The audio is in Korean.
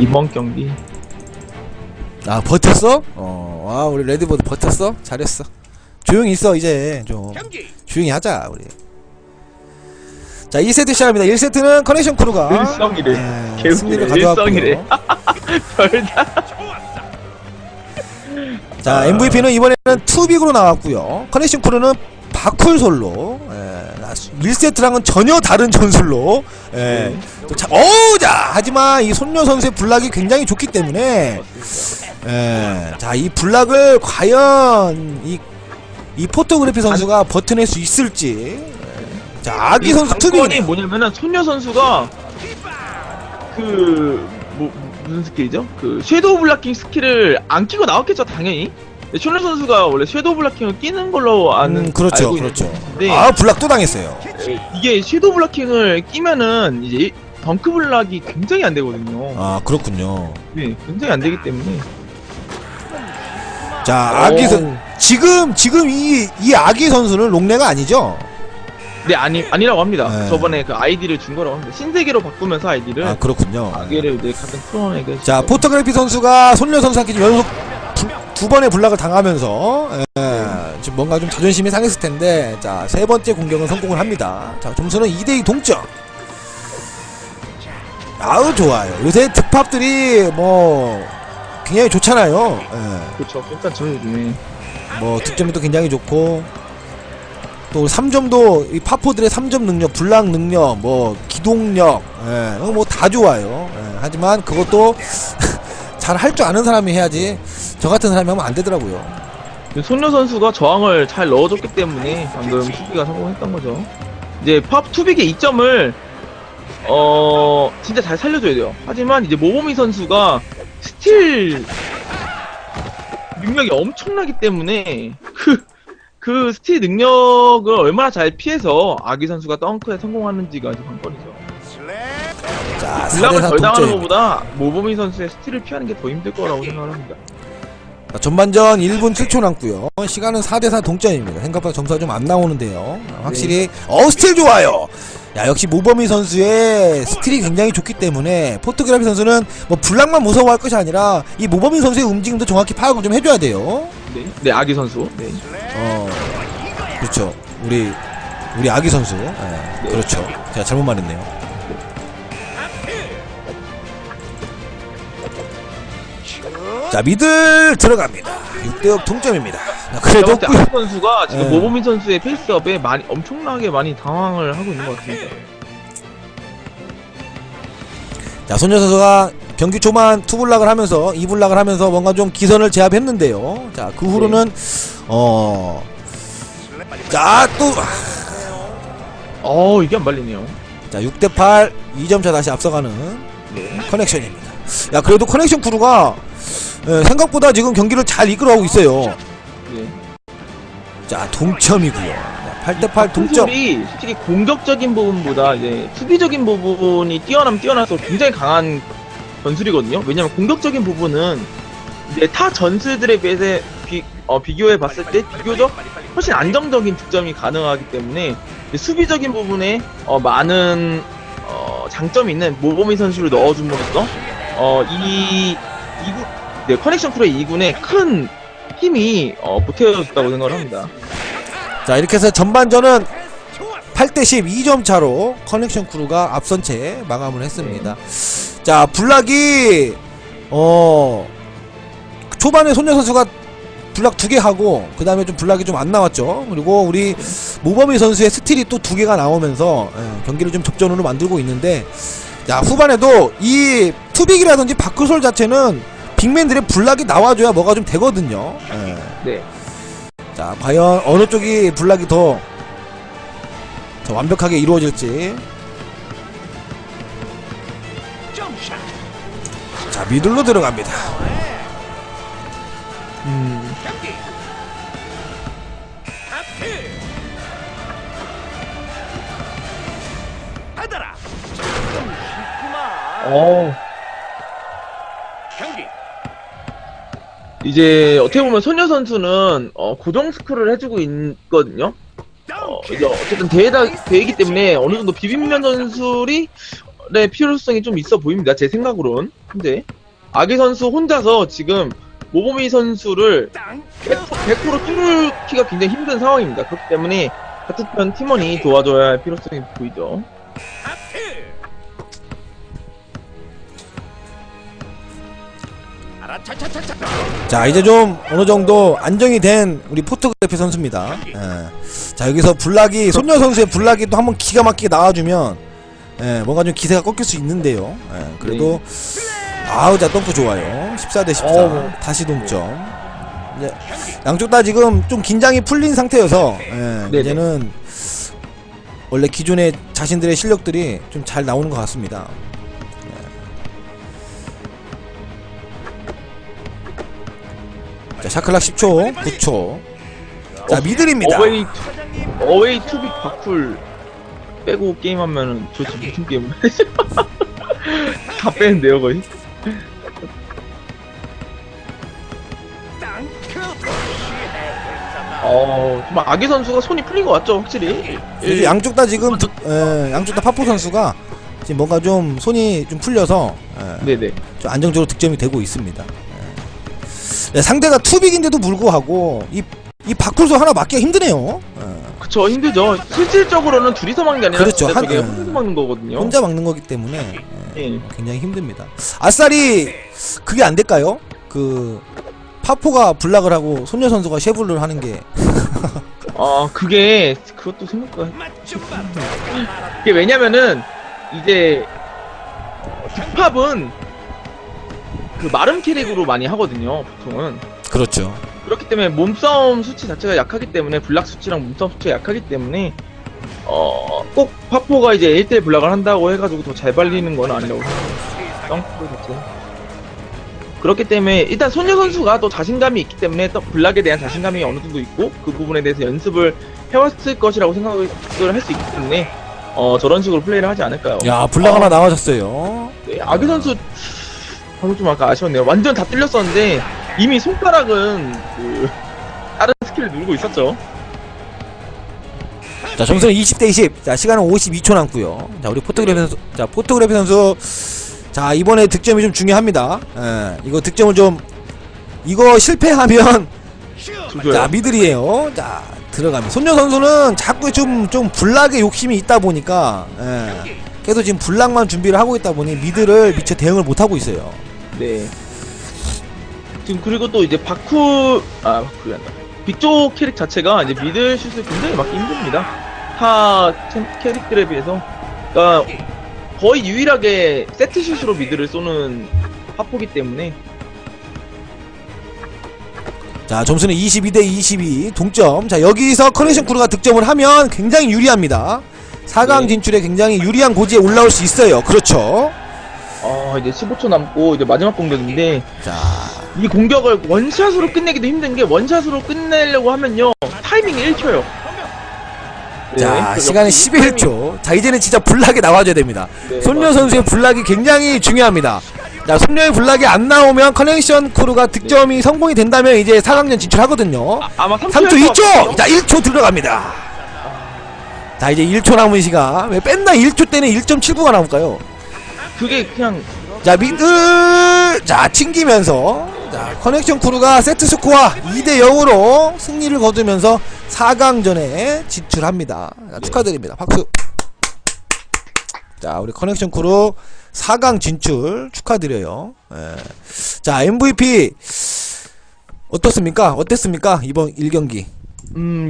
이번 경기 아 버텼어? 어, 아 우리 레드보드 버텼어? 잘했어. 조용히 있어 이제 좀 조용히 하자 우리. 자 2세트 시작합니다. 1세트는 커넥션 크루가 일성이래 예, 개웃기네. 승리를. 일성이래. 별다 자 MVP는 이번에는 투빅으로 나왔고요. 커넥션 크루는 바쿨 솔로. 예, 1세트랑은 전혀 다른 전술로. 예. 또 자, 어우 자 하지만 이 손녀 선수의 블락이 굉장히 좋기 때문에 예, 자이 블락을 과연 이, 이 포토그래피 선수가 버텨낼 수 있을지. 예. 자 아기 선수 투빅이네. 뭐냐면은 소녀 선수가 그 뭐, 무슨 스킬이죠? 그 섀도우 블락킹 스킬을 안 끼고 나왔겠죠 당연히. 근데 소녀 선수가 원래 섀도우 블락킹을 끼는 걸로 아는 음, 그렇죠, 알고 그렇죠. 있는데 아 블락 또 당했어요. 이게 섀도우 블락킹을 끼면은 이제 덩크 블락이 굉장히 안 되거든요. 아 그렇군요. 네, 굉장히 안 되기 때문에. 자 아기 선 지금 지금 이 이 아기 선수는 롱레가 아니죠? 네 아니 아니라고 합니다. 네. 저번에 그 아이디를 준 거라고 합니다. 신세계로 바꾸면서 아이디를 아 그렇군요. 아기를 네, 같은 프로에게 자 포토그래피 선수가 손녀 선수한테 지금 연속 두, 두 번의 블락을 당하면서 예, 지금 뭔가 좀 자존심이 상했을 텐데 자 세 번째 공격은 성공을 합니다. 자 점수는 2대2 동점. 아우 좋아요. 요새 특팝들이 뭐 굉장히 좋잖아요. 예. 그렇죠. 저희 네. 뭐 득점도 굉장히 좋고 또 3점도 이 파포들의 3점 능력, 블락 능력, 뭐 기동력, 예, 뭐 다 좋아요. 예, 하지만 그것도 잘 할 줄 아는 사람이 해야지 저 같은 사람이 하면 안 되더라고요. 손녀 선수가 저항을 잘 넣어줬기 때문에 방금 수비가 성공했던 거죠. 이제 팝 투빅의 이점을 어 진짜 잘 살려줘야 돼요. 하지만 이제 모보미 선수가 스틸 능력이 엄청나기 때문에 그, 그 스틸 능력을 얼마나 잘 피해서 아기 선수가 덩크에 성공하는지가 이제 관건이죠. 자, 블락을 4대4 덜 당하는. 것보다 모보미 선수의 스틸을 피하는 게 더 힘들 거라고 생각합니다. 전반전 1분 7초 남고요. 시간은 4대4 동점입니다. 생각보다 점수가 좀 안 나오는데요. 확실히 어 스틸 좋아요. 야 역시 모범이 선수의 스틸이 굉장히 좋기 때문에 포토그래피 선수는 뭐 블락만 무서워할 것이 아니라 이 모범이 선수의 움직임도 정확히 파악을 좀 해줘야 돼요. 네, 네 아기 선수. 네. 어 그렇죠. 우리 우리 아기 선수. 예, 그렇죠. 제가 잘못 말했네요. 자 미들 들어갑니다. 6대6 동점입니다. 자, 그래도 제가 볼때 아기 선수가 지금 예. 모보민 선수의 페이스업에 많이 엄청나게 많이 당황을 하고 있는 것 같습니다. 자 손녀 선수가 경기 초반 투블락을 하면서 이블락을 하면서 뭔가 좀 기선을 제압했는데요. 자 그 후로는 어. 어자또 어 이게 안 발리네요. 자 6대 8 2점 차 다시 앞서가는 네. 커넥션입니다. 야 그래도 커넥션 크루가 예, 생각보다 지금 경기를 잘 이끌어가고 있어요. 네. 자 동점이고요. 8대8 동점. 선수들이 솔직히 공격적인 부분보다 이제 수비적인 부분이 뛰어나면 뛰어나서 굉장히 강한 전술이거든요. 왜냐면 공격적인 부분은 이제 타 전술들에 비해서 비, 어, 비교해 봤을 때 비교적 훨씬 안정적인 득점이 가능하기 때문에 수비적인 부분에 어, 많은 어, 장점이 있는 모범이 선수를 넣어줌으로써 어, 이 2군, 네, 커넥션 프로의 2군에 큰 힘이 어, 보태어졌다고 생각을 합니다. 자 이렇게 해서 전반전은 8대10 2점 차로 커넥션 크루가 앞선 채 마감을 했습니다. 자 블락이 어 초반에 손녀 선수가 블락 두 개 하고 그 다음에 좀 블락이 좀 안 나왔죠. 그리고 우리 모범이 선수의 스틸이 또 두 개가 나오면서 예, 경기를 좀 접전으로 만들고 있는데 자 후반에도 이 투빅이라든지 바크솔 자체는 빅맨들의 블락이 나와줘야 뭐가 좀 되거든요. 예. 네. 자, 과연 어느 쪽이 블락이 더, 더 완벽하게 이루어질지. 자, 미들로 들어갑니다. 음, 어. 이제 어떻게 보면 소녀 선수는 어, 고정 스크를 해주고 있거든요. 어, 이제 어쨌든 대회다 대회이기 때문에 어느 정도 비빔면 전술이 전멸의 필요성이 좀 있어 보입니다. 제 생각으로는. 근데 아기 선수 혼자서 지금 모보미 선수를 100%, 100% 뚫기가 굉장히 힘든 상황입니다. 그렇기 때문에 같은 편 팀원이 도와줘야 할 필요성이 보이죠. 자 이제 좀 어느 정도 안정이 된 우리 포토그래피 선수입니다. 예. 자 여기서 블락이 손녀 선수의 블락이 또 한번 기가 막히게 나와주면 예, 뭔가 좀 기세가 꺾일 수 있는데요. 예, 그래도 아우 자 덩크 좋아요. 14 대 14 어우. 다시 동점. 이제 양쪽 다 지금 좀 긴장이 풀린 상태여서 예. 이제는 원래 기존의 자신들의 실력들이 좀 잘 나오는 것 같습니다. 자 샤클락 10초, 9초. 자 미들입니다. 어웨이, 투- 어웨이 투빅 바쿨 빼고 게임하면은 도대체 무슨 게임을 다 빼는데요, 거의? 어, 정말 아기 선수가 손이 풀린 것 같죠, 확실히. 이제 양쪽 다 지금 득- 에, 양쪽 다 파포 선수가 지금 뭔가 좀 손이 좀 풀려서 에, 네네. 좀 안정적으로 득점이 되고 있습니다. 에. 네, 상대가 투빅인데도 불구하고 이, 이 바쿨소 하나 맞기가 힘드네요. 에, 그쵸, 힘들죠. 실질적으로는 둘이서 막는 게 아니라 그렇죠, 한- 저게 예. 혼자서 막는 거거든요. 혼자 막는 거기 때문에 에, 예. 굉장히 힘듭니다. 아싸리 그게 안 될까요? 그 파포가 블락을 하고 손녀 선수가 쉐블을 하는 게 아, 그게, 그것도 생각보다. 그게 왜냐면은, 이제, 빅팝은, 그 마름 캐릭으로 많이 하거든요, 보통은. 그렇죠. 그렇기 때문에 몸싸움 수치 자체가 약하기 때문에, 블락 수치랑 몸싸움 수치가 약하기 때문에, 어, 꼭 파포가 이제 1대1 블락을 한다고 해가지고 더 잘 발리는 건 아니라고 생각해요. 덩크 자체. 그렇기 때문에 일단 소녀 선수가 또 자신감이 있기 때문에 또 블락에 대한 자신감이 어느 정도 있고 그 부분에 대해서 연습을 해왔을 것이라고 생각을 할 수 있기 때문에 어 저런 식으로 플레이를 하지 않을까요? 야 블락 하나 나와줬어요. 네, 아기 선수 방금 좀 아까 아쉬웠네요. 완전 다 뚫렸었는데 이미 손가락은 그 다른 스킬을 누르고 있었죠. 자 점수는 20대 20. 자 시간은 52초 남고요. 자 우리 포토그래피 선수, 자 포토그래피 선수, 자 이번에 득점이 좀 중요합니다. 예, 이거 득점을 좀 이거 실패하면. 자 미들이에요. 자 들어가면 손녀 선수는 자꾸 좀좀 블락에 욕심이 있다 보니까 예, 계속 지금 블락만 준비를 하고 있다 보니 미들을 미처 대응을 못 하고 있어요. 네. 지금 그리고 또 이제 바쿠 아 바쿠이 한다. 빅조 캐릭 자체가 이제 미들 슛을 굉장히 맞기 힘듭니다. 타 챔- 캐릭들에 비해서 그러니까 거의 유일하게 세트 슛으로 미들을 쏘는 하포기 때문에 자 점수는 22 대 22 동점 자 여기서 커넥션 크루가 득점을 하면 굉장히 유리합니다 4강 네. 진출에 굉장히 유리한 고지에 올라올 수 있어요 그렇죠 아 이제 15초 남고 이제 마지막 공격인데 자. 이 공격을 원샷으로 끝내기도 힘든 게 원샷으로 끝내려고 하면요 타이밍이 1초요. 네, 자, 역시 11초. 자 이제는 진짜 블락이 나와줘야 됩니다. 네, 손녀. 선수의 블락이 굉장히 중요합니다. 자 손녀의 블락이 안 나오면 커넥션 크루가 득점이 성공이 된다면 이제 4강전 진출하거든요. 아, 아마 3초, 3초 2초! 자 1초 들어갑니다. 자 이제 1초 남은 시간. 왜 맨날 1초 때는 1.79가 나올까요? 그게 그냥 자 미들. 자 튕기면서. 자 커넥션 크루가 세트 스코어 2대 0으로 승리를 거두면서 4강전에 진출합니다. 자, 축하드립니다. 박수. 자 우리 커넥션 크루 4강 진출 축하드려요. 예. 자 MVP 어떻습니까? 어땠습니까? 이번 1경기? 음